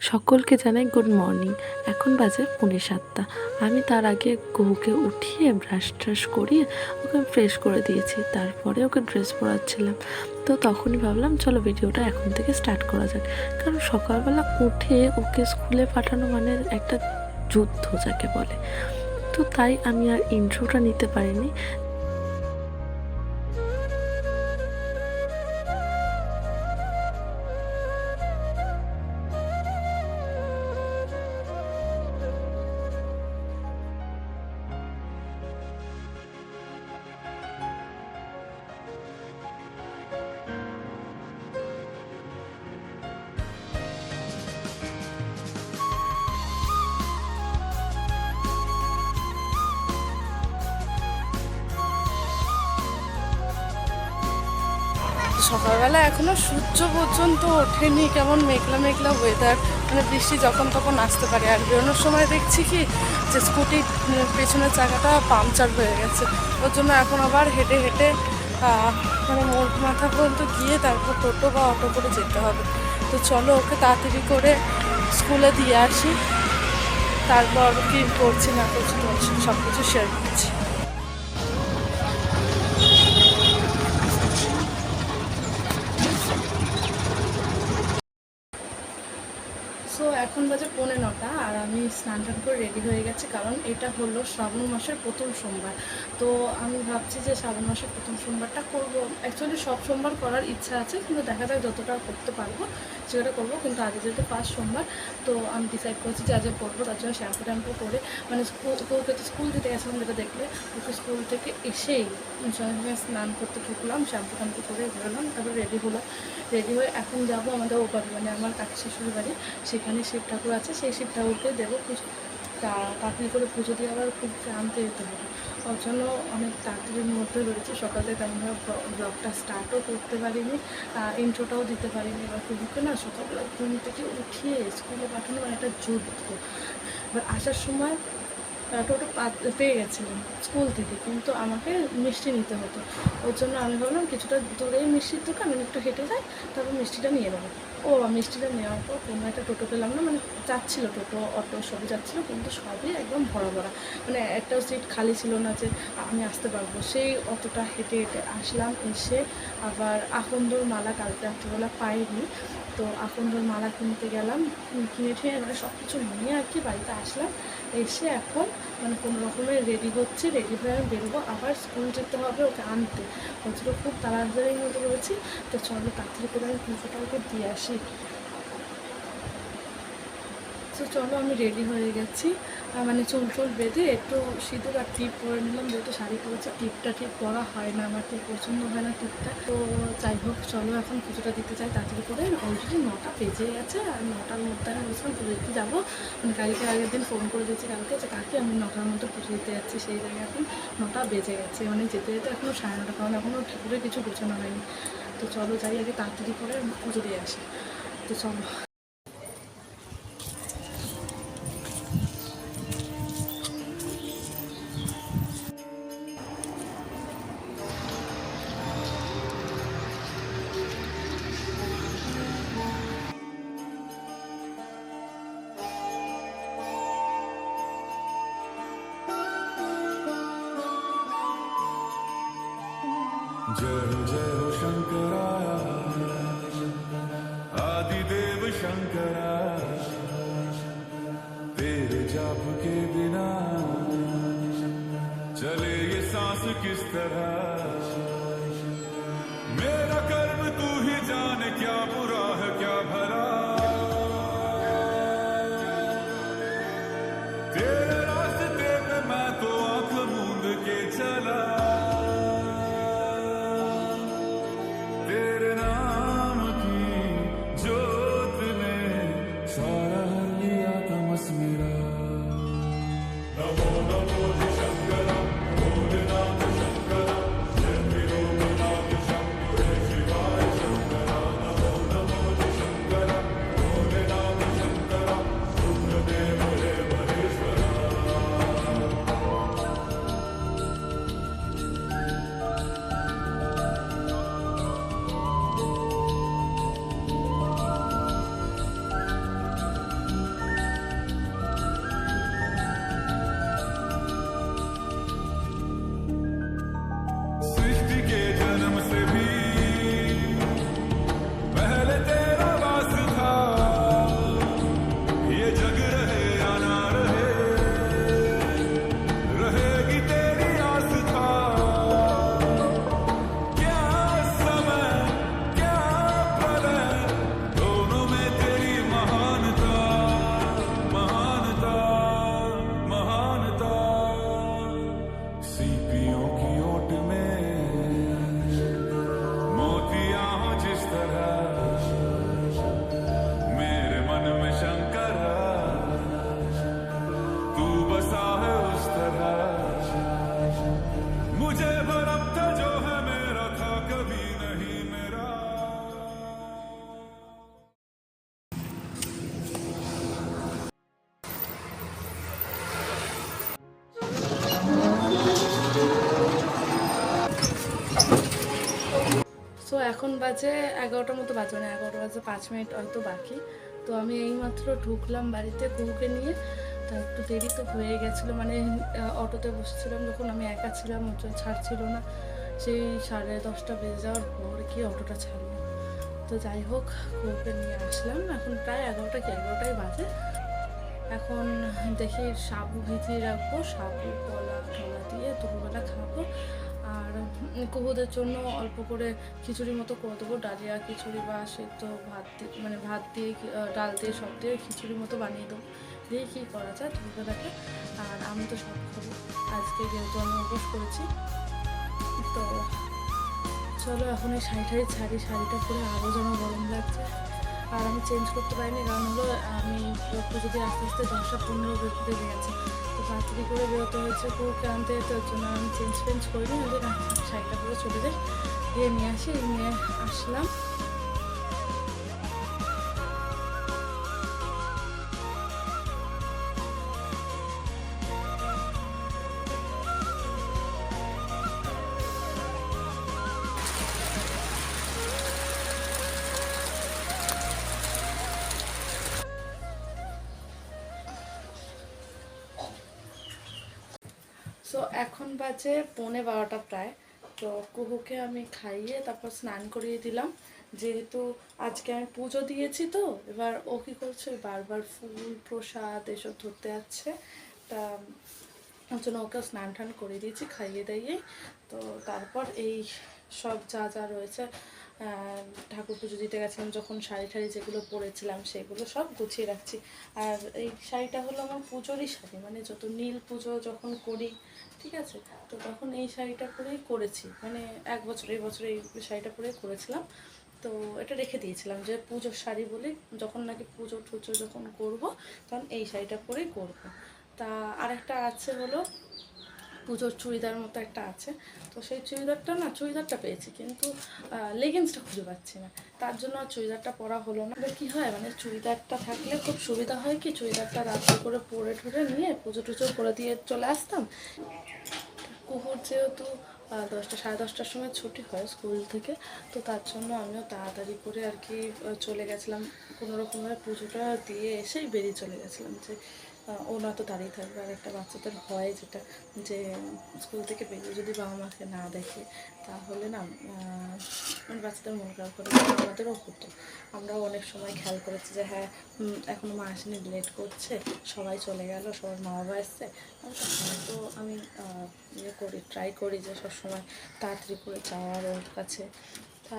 সকলকে জানাই good morning এখন বাজে পৌনে সাতটা। আমি তার আগে গহুকে উঠিয়ে ব্রাশ ট্রাশ করিয়ে ওকে ফ্রেশ করে দিয়েছি। তারপরে ওকে ড্রেস পরাচ্ছিলাম। তো তখনই ভাবলাম, চলো ভিডিওটা এখন থেকে স্টার্ট করা যাক। কারণ সকালবেলা উঠে ওকে স্কুলে পাঠানো মানে একটা যুদ্ধ যাকে বলে। তো তাই আমি আর ইন্ট্রোটা নিতে পারিনি। সকালবেলা এখনও সূর্য পর্যন্ত ওঠেনি, কেমন মেঘলা মেঘলা ওয়েদার মানে বৃষ্টি যখন তখন আসতে পারে। আর বেরোনোর সময় দেখছি কি, যে স্কুটির পেছনের চাকাটা পাংচার হয়ে গেছে। ওর জন্য এখন আবার হেঁটে হেঁটে মানে মোড় মাথা পর্যন্ত গিয়ে তারপর টোটো বা অটো করে যেতে হবে। তো চলো ওকে তাড়াতাড়ি করে স্কুলে দিয়ে আসি। তারপর কি করছি না করছি সব কিছু শেয়ার করছি সো এখন বাজে পৌনে নটা আর আমি স্নান টান করে রেডি হয়ে গেছি কারণ এটা হলো শ্রাবণ মাসের প্রথম সোমবার। তো আমি ভাবছি যে শ্রাবণ মাসের প্রথম সোমবারটা করব। অ্যাকচুয়ালি সব সোমবার করার ইচ্ছা আছে, কিন্তু দেখা যাক যতটা করতে পারব, সেটা করব। কিন্তু আগে যেহেতু ফার্স্ট সোমবার, তো আমি ডিসাইড করছি যে আজকে করব, তার জন্য শ্যাম্পু ট্যাম্পু করে মানে স্কুল ওকে তো স্কুল দিতে গেছিলাম যেটা দেখলে ওকে স্কুল থেকে এসেই সঙ্গে স্নান করতে ঢুকলাম শ্যাম্পু ট্যাম্পু করে বেরোলাম, তারপর রেডি হলো। রেডি হয়ে এখন যাব আমাদের ও বাড়ি মানে আমার কাকি শ্বশুর বাড়ি সেখানে শিব ঠাকুর আছে, সেই শিব ঠাকুরকে দেবো তাড়াতাড়ি করে পুজো দিয়ে আবার খুব আনতে যেতে হবে। ওর জন্য অনেক তাড়াতাড়ির মধ্যে রয়েছে। সকালে তেমনভাবে ব্লগটা স্টার্টও করতে পারিনি ইন্ট্রোটাও দিতে পারিনি। এবার কুকুরকে না সকালবেলা ঘুম থেকে উঠিয়ে স্কুলে পাঠানো মানে একটা যুদ্ধ। এবার আসার সময় টোটো পেয়ে গেছিলাম স্কুল থেকে, কিন্তু আমাকে মিষ্টি নিতে হতো। ওর জন্য আমি ভাবলাম কিছুটা দূরেই মিষ্টির দোকান আমি একটু হেঁটে যাই, তারপর মিষ্টিটা নিয়ে নেব। ও, মিষ্টিটা নেওয়ার পর কোনো একটা টোটো পেলাম না মানে যাচ্ছিল টোটো, অটো সবই যাচ্ছিল, কিন্তু সবই একদম ভরা ভরা। মানে একটাও সিট খালি ছিল না যে আমি আসতে পারব। সেই অতটা হেঁটে হেঁটে আসলাম, এসে আবার আকন্দর মালা কালকে রাত্রিবেলা পাইনি। তো আকন্দর মালা কিনতে গেলাম, কিনে ঠেয়ে মানে সব কিছু নিয়ে আর কি বাড়িতে আসলাম। এসে এখন মানে কোনো রকমের রেডি হচ্ছে রেডি হয়ে আমি বেরোবো। আবার স্কুল যেতে হবে ওকে আনতে। ওর খুব তাড়াতাড়ির মতো করেছি। তো চলো তাড়াতাড়ি করে আমি পুজোটা ওকে দিয়ে আসি। তো চলো আমি রেডি হয়ে গেছি। মানে চুল টুল বেঁধে একটু সিঁদুর আর টিপ পরে নিলাম, যেহেতু শাড়ি পরেছে, টিপটা ঠিক পরা হয় না, আমার ঠিক পছন্দ হয় না টিপটা। তো যাই হোক, চলো এখন পুজোটা দিতে চাই, তাড়াতাড়ি করে। অলরেডি নটা বেজে গেছে, আর নটার মধ্যে আমি বলছিলাম পুজো দিতে যাব। মানে কালকে আগের দিন ফোন করে দিয়েছি কালকে যে কাকে আমি নটার মধ্যে পুজো দিতে যাচ্ছি, সেই জায়গায় এখন নটা বেজে গেছে। মানে যেতে যেতে এখনও সাড়ে নটা, কারণ এখনও ঠাকুরের কিছু গোছানো হয়নি। তো চলো যাই আগে তাড়াতাড়ি করে পুজো দিয়ে আসি। তো চলো। चले ये सांस किस तरह मेरा कर्म तू ही जाने, क्या बुरा है, क्या भला तेरे रास्ते पे मैं तो आँख मूंद के चला तेरे नाम की जोत ने सारा लिया तमस मेरा এখন বাজে এগারোটার মতো বাজে মানে এগারোটা বাজে পাঁচ মিনিট হয়তো বাকি। তো আমি এইমাত্র ঢুকলাম বাড়িতে কুকুকে নিয়ে। তা একটু দেরি তো হয়ে গেছিল মানে অটোতে বসেছিলাম যখন আমি একা ছিলাম জন্য ছাড়ছিল না। সেই সাড়ে দশটা বেজে যাওয়ার পর কি অটোটা ছাড়লো। তো যাই হোক কুকুকে নিয়ে আসলাম। এখন প্রায় এগারোটা কি, এগারোটাই বাজে। এখন দেখি সাবু ভিজিয়ে রাখব সাবু কলা টলা দিয়ে দুপুরবেলা খাব। আর কুকুদের জন্য অল্প করে খিচুড়ি মতো করে দেবো। ডালিয়া খিচুড়ি বা সেদ্ধ ভাত দিয়ে মানে ভাত দিয়ে ডাল দিয়ে সব দিয়ে খিচুড়ি মতো বানিয়ে দেবো। দিয়ে কী করা যায় দুপুরবেলাটা আর আমি তো সব খাব। আজকে যেহেতু আমি উপোস করেছি, তো চলো এখন এই শাড়িটাই ছাড়ি। শাড়িটা পরে আরও যেন গরম লাগছে। আর আমি চেঞ্জ করতে পারিনি, কারণ হলো আমি পুজো দিয়ে আস্তে আস্তে দশটা পনেরো বেরোতে গেছে। তাড়াতাড়ি করে বেরোতে হয়েছে খুব আনতে তোর জন্য আমি চেঞ্জ ফেঞ্জ করিনি। আমাদের শাড়িটা পরে চলে যাই দিয়ে নিয়ে আসি, নিয়ে আসলাম। সো এখন বাজে পৌনে বারোটা প্রায়। তো কুহুকে আমি খাইয়ে তারপর স্নান করিয়ে দিলাম। যেহেতু আজকে আমি পুজো দিয়েছি তো, এবার ও কী করছে? বারবার ফুল, প্রসাদ এসব ধরতে যাচ্ছে তা ওর জন্য ওকে স্নান টান করে দিয়েছি, খাইয়ে দাইয়ে। তো তারপর এই সব যা যা রয়েছে ঠাকুর পুজো দিতে গেছিলাম, যখন শাড়ি ঠাড়ি যেগুলো পরেছিলাম সেগুলো সব গুছিয়ে রাখছি। আর এই শাড়িটা হলো আমার পুজোরই শাড়ি মানে যত নীল পুজো যখন করি, ঠিক আছে, তো তখন এই শাড়িটা পরেই করেছি। মানে এক বছর, এই বছর এই শাড়িটা পরেই করেছিলাম। তো এটা রেখে দিয়েছিলাম যে পুজোর শাড়ি বলে যখন নাকি পুজো টুজো যখন করব, তখন এই শাড়িটা পরেই করব। তা আরেকটা আছে হলো পুজোর চুড়িদার মতো একটা আছে। তো সেই চুড়িদারটা না, চুড়িদারটা পেয়েছি কিন্তু লেগিংসটা খুঁজে পাচ্ছি না। তার জন্য আর চুড়িদারটা পরা হলো না। এবার কী হয় মানে চুড়িদারটা থাকলে খুব সুবিধা হয় কি, চুড়িদারটা রাত্রে করে পরে ঠরে নিয়ে পুজো টুজো করে দিয়ে চলে আসতাম। কুকুর যেহেতু দশটা, সাড়ে দশটার সময় ছুটি হয় স্কুল থেকে, তো তার জন্য আমিও তাড়াতাড়ি করে আর কি চলে গেছিলাম। কোনো রকমভাবে পুজোটা দিয়ে এসেই বেরিয়ে চলে গেছিলাম যে আহ, তো দাঁড়িয়ে থাকবে। আর একটা বাচ্চাদের হয় যেটা যে স্কুল থেকে বেরিয়ে যদি বাবা মাকে না দেখে তাহলে না মানে বাচ্চাদের মন খারাপ করে। আমাদেরও হতো। আমরাও অনেক সময় খেয়াল করেছি যে হ্যাঁ এখনও এখনও মা আসেনি লেট করছে সবাই চলে গেল সবার মা বাবা এসছে তো আমি ইয়ে করি ট্রাই করি যে সবসময় তাড়াতাড়ি করে যাওয়ার ওর কাছে। তা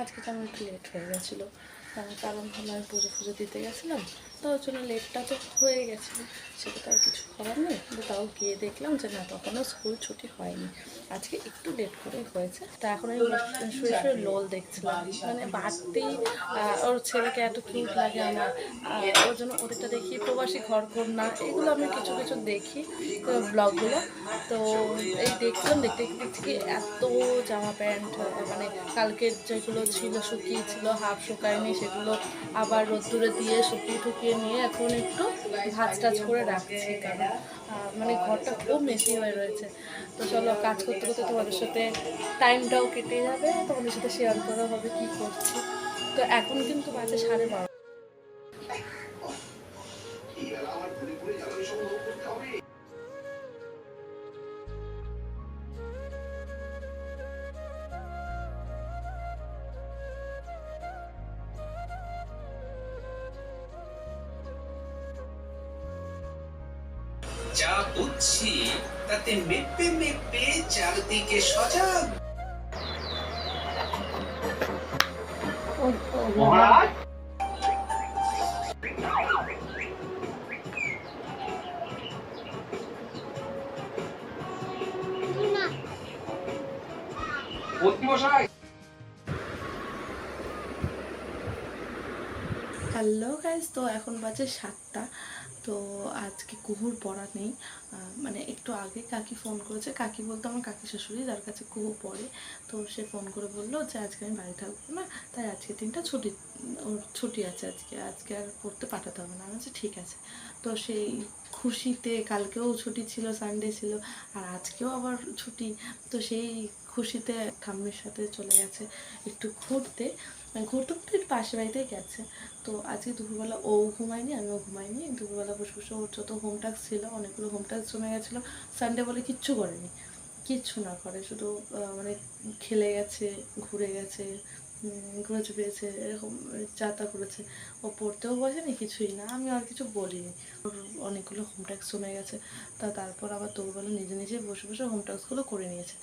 আজকে তো আমার একটু লেট হয়ে গেছিল। কারণ হলো আমি পুজো ফুজো দিতে গেছিলাম। তো ওর জন্য লেটটা তো হয়ে গেছিল সেটা তো আর কিছু করার নেই। কিন্তু তাও গিয়ে দেখলাম যে না, তখনও স্কুল ছুটি হয়নি। আজকে একটু লেট করে হয়েছে। তা এখন আমি শুয়ে শুয়ে লোল দেখছিলাম। মানে বাড়তি ওর ছেলেকে এত কিউট লাগে আমার। ওর জন্য ওদেরটা দেখি, প্রবাসী ঘর কন্যা এগুলো আমি কিছু কিছু দেখি ব্লগগুলো তো এই দেখছিলাম, দেখতে দেখতে এত জামা প্যান্ট মানে কালকের যেগুলো ছিল, শুকিয়ে ছিল, হাফ শুকায়নি, সেগুলো আবার রোদ্দুরে দিয়ে শুকিয়ে টুকিয়ে নিয়ে এখন একটু ভাজ টাজ করে রাখছি, কারণ মানে ঘরটা খুব মেশি হয়ে রয়েছে। তো চলো, কাজ করতে করতে তোমাদের সাথে টাইমটাও কেটে যাবে, তোমাদের সাথে শেয়ার করা হবে কি করছি। তো এখন কিন্তু বাজে সাড়ে বারো। বুঝছি তাতে মেপে মেপে চারদিকে সজাগ। হ্যালো গাইজ তো এখন বাজে সাতটা। তো আজকে কুহুর পড়া নেই। মানে একটু আগে কাকি ফোন করেছে। কাকি বলতো আমার কাকি শাশুড়ি, যার কাছে কুহু পড়ে। তো সে ফোন করে বলল যে, আজকে আমি বাড়ি থাকব না, তাই আজকে দিনটা ছুটি, ওর ছুটি আছে আজকে। আজকে আর পড়তে পাঠাতে হবে না। আমি ঠিক আছে। তো সেই খুশিতে কালকেও ছুটি ছিল সানডে ছিল, আর আজকেও আবার ছুটি। তো সেই খুশিতে ঠাম্মির সাথে চলে গেছে একটু ঘুরতে। ঘুরতে ঘুরতে একটু পাশের বাড়িতেই গেছে। তো আজকে দুপুরবেলা ও ঘুমায়নি, আমিও ঘুমাইনি। দুপুরবেলা বসে বসে ওর যত হোম টাস্ক ছিল, অনেকগুলো হোম টাস্ক জমে গেছিল। সানডে বলে কিচ্ছু করেনি। কিচ্ছু না করে, শুধু মানে খেলে গেছে, ঘুরে গেছে। ঘুরেছে পেয়েছে এরকম যা তা করেছে। ও পড়তেও বসেনি, কিছুই না। আমি আর কিছু বলিনি। ওর অনেকগুলো হোম ট্যাক্স জমে গেছে। তা তারপর আবার তোরবেলা নিজে নিজে বসে বসে হোম ট্যাক্সগুলো করে নিয়েছে।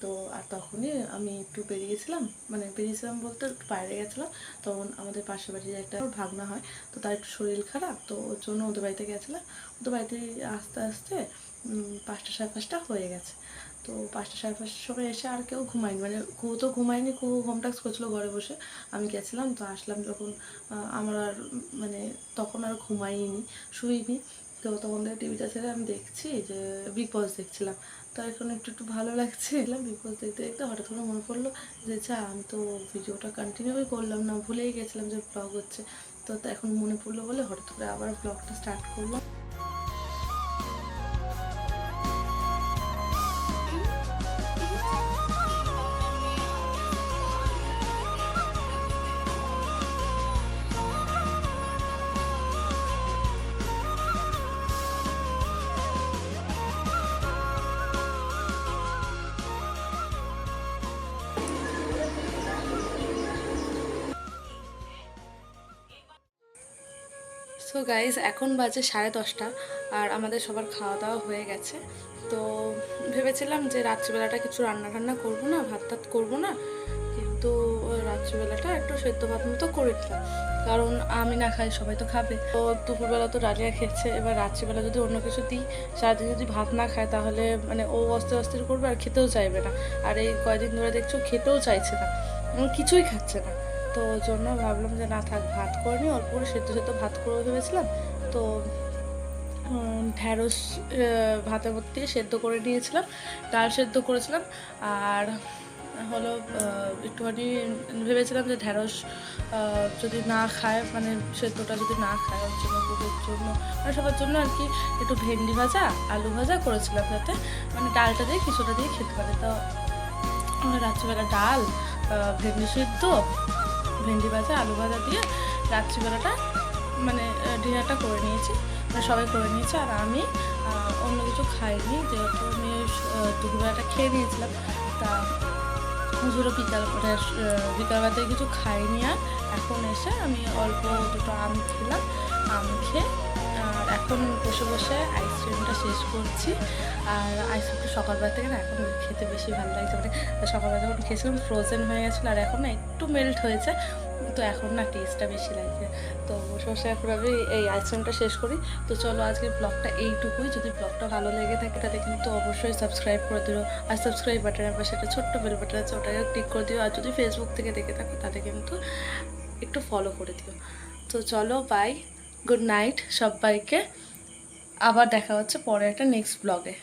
তো আর তখনই আমি একটু বেরিয়েছিলাম মানে বেরিয়েছিলাম বলতে একটু বাইরে গেছিলাম। তখন আমাদের পাশের বাড়ির একটা ভাগনা হয়, তো তার একটু শরীর খারাপ। তো ওর জন্য ওদের বাড়িতে গেছিলাম। ওদের বাড়িতে আস্তে আস্তে পাঁচটা সাড়ে পাঁচটা হয়ে গেছে। তো পাঁচটা সাড়ে পাঁচটার সময় এসে আর কেউ ঘুমায়নি। মানে কু তো ঘুমায়নি কু হোম টাস্ক করছিল ঘরে বসে। আমি গেছিলাম, তো আসলাম যখন আমার আর মানে তখন আর ঘুমাইনি শুইনি। তো তখন থেকে টিভিটা ছেড়ে আমি দেখছি যে বিগ বস দেখছিলাম। তো এখন একটু একটু ভালো লাগছে বিগ বস দেখতে দেখতে হঠাৎ করে মনে পড়ল যে, যা, আমি তো ভিডিওটা কন্টিনিউই করলাম না, ভুলেই গেছিলাম যে ব্লগ হচ্ছে। তো তো এখন মনে পড়ল বলে হঠাৎ করে আবার ব্লগটা স্টার্ট করলাম। সো গাইজ এখন বাজে সাড়ে দশটা আর আমাদের সবার খাওয়া দাওয়া হয়ে গেছে। তো ভেবেছিলাম যে রাত্রিবেলাটা কিছু রান্না টান্না করব না ভাত টাত করব না। কিন্তু রাত্রিবেলাটা একটু সেদ্ধ ভাত মতো করে দিলাম কারণ আমি না খাই সবাই তো খাবে। তো দুপুরবেলা তো ডালিয়া খেয়েছে এবার রাত্রিবেলা যদি অন্য কিছু দিই সারাদিন যদি ভাত না খায় তাহলে মানে ও অস্থির অস্থির করবে আর খেতেও চাইবে না। আর এই কয়দিন ধরে দেখছ খেতেও চাইছে না উম, কিছুই খাচ্ছে না। তো ওর জন্য ভাবলাম যে, না থাক, ভাত করে নিই অল্প করে সেদ্ধ সেদ্ধ ভাত করে ভেবেছিলাম। তো ঢ্যাঁড়স ভাতের মধ্যে সেদ্ধ করে নিয়েছিলাম, ডাল সেদ্ধ করেছিলাম। আর হলো একটুখানি ভেবেছিলাম যে, ঢ্যাঁড়স যদি না খায় মানে সেদ্ধটা যদি না খায়, ওর জন্য বুকের জন্য মানে সবার জন্য আর কি, একটু ভেন্ডি ভাজা, আলু ভাজা করেছিলাম যাতে মানে ডালটা দিয়ে, কিছুটা দিয়ে খেতে পারে। তো রাত্রিবেলা ডাল ভেন্ডি সেদ্ধ ভেন্ডি ভাজা, আলু ভাজা দিয়ে রাত্রিবেলাটা মানে ডিনারটা করে নিয়েছি। মানে সবাই করে নিয়েছে আর আমি অন্য কিছু খাইনি। যেহেতু আমি দুপুরবেলাটা খেয়ে নিয়েছিলাম, তা হুজুরও বিকাল মানে বিকালবেলাতে কিছু খাইনি আর। এখন এসে আমি অল্প দুটো আম খেলাম, আম খেয়ে এখন বসে বসে আইসক্রিমটা শেষ করছি। আর আইসক্রিমটা সকালবেলা থেকে না এখন খেতে বেশি ভালো লাগছে মানে সকালবেলা যখন খেয়েছিলাম ফ্রোজেন হয়ে গেছিল আর এখন না একটু মেল্ট হয়েছে। তো এখন না টেস্টটা বেশি লাগছে। তো বসে বসে এখন আমি এই আইসক্রিমটা শেষ করি। তো চলো আজকের ব্লগটা এইটুকুই। যদি ব্লগটা ভালো লেগে থাকে তাহলে কিন্তু অবশ্যই সাবস্ক্রাইব করে দিও। আর সাবস্ক্রাইব বাটনের পাশে একটা ছোট্ট বেল বাটন আছে, ওটাকে ক্লিক করে দিও। আর যদি ফেসবুক থেকে দেখে থাকো তাহলে কিন্তু একটু ফলো করে দিও। তো চলো বাই গুড নাইট সবাইকে। আবার দেখা হচ্ছে পরে একটা নেক্সট ব্লগে